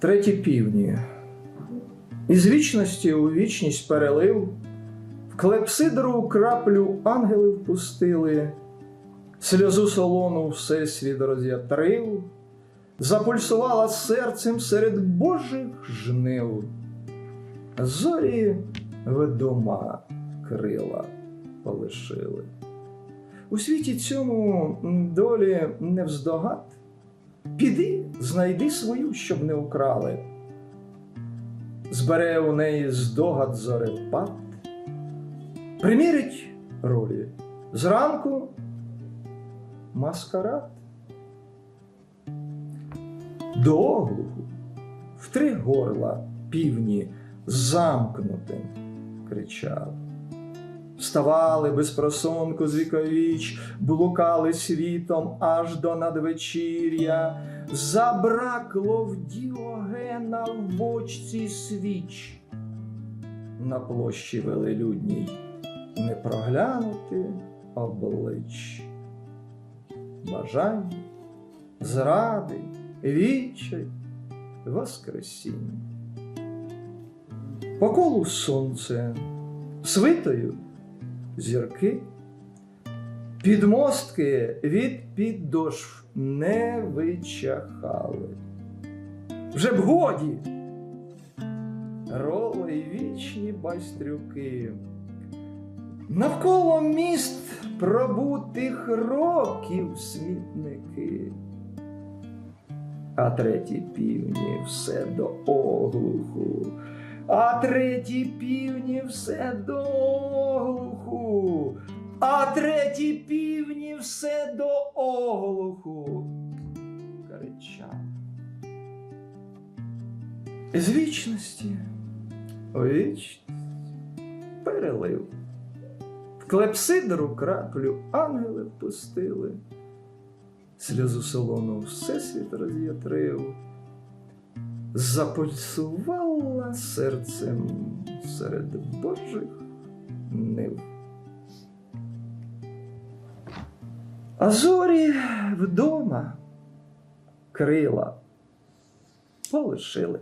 Треті півні. Із вічності у вічність перелив, в клепсидру краплю ангели впустили, сльозу солону всесвіт роз'ятрив, запульсувала серцем серед божих жнив. Зорі ведома крила полишили. У світі цьому долі не вздогад. Піди, знайди свою, щоб не украли. Збере у неї здогад зорепад, примірить ролі зранку маскарад. До оглуху в три горла півні замкнутим кричали. Вставали без просонку з віковіч, блукали світом аж до надвечір'я, забракло в Діогена в бочці свіч. На площі велелюдній не проглянути облич. Бажання, зради, відчай, воскресіння. По колу сонце, свитою зірки, підмостки від підошв не вичахали. Вже б годі роли вічні байстрюки. Навколо міст пробутих років смітники. А треті півні все до оглуху, а треті півні все до оглуху, а треті півні все до оглуху. Кричав. З вічності вічність перелив. Клепсидру краплю ангели впустили, сльозу солону всесвіт роз'ятрив, запульсувала серцем серед божих нив. А зорі вдома крила полишили.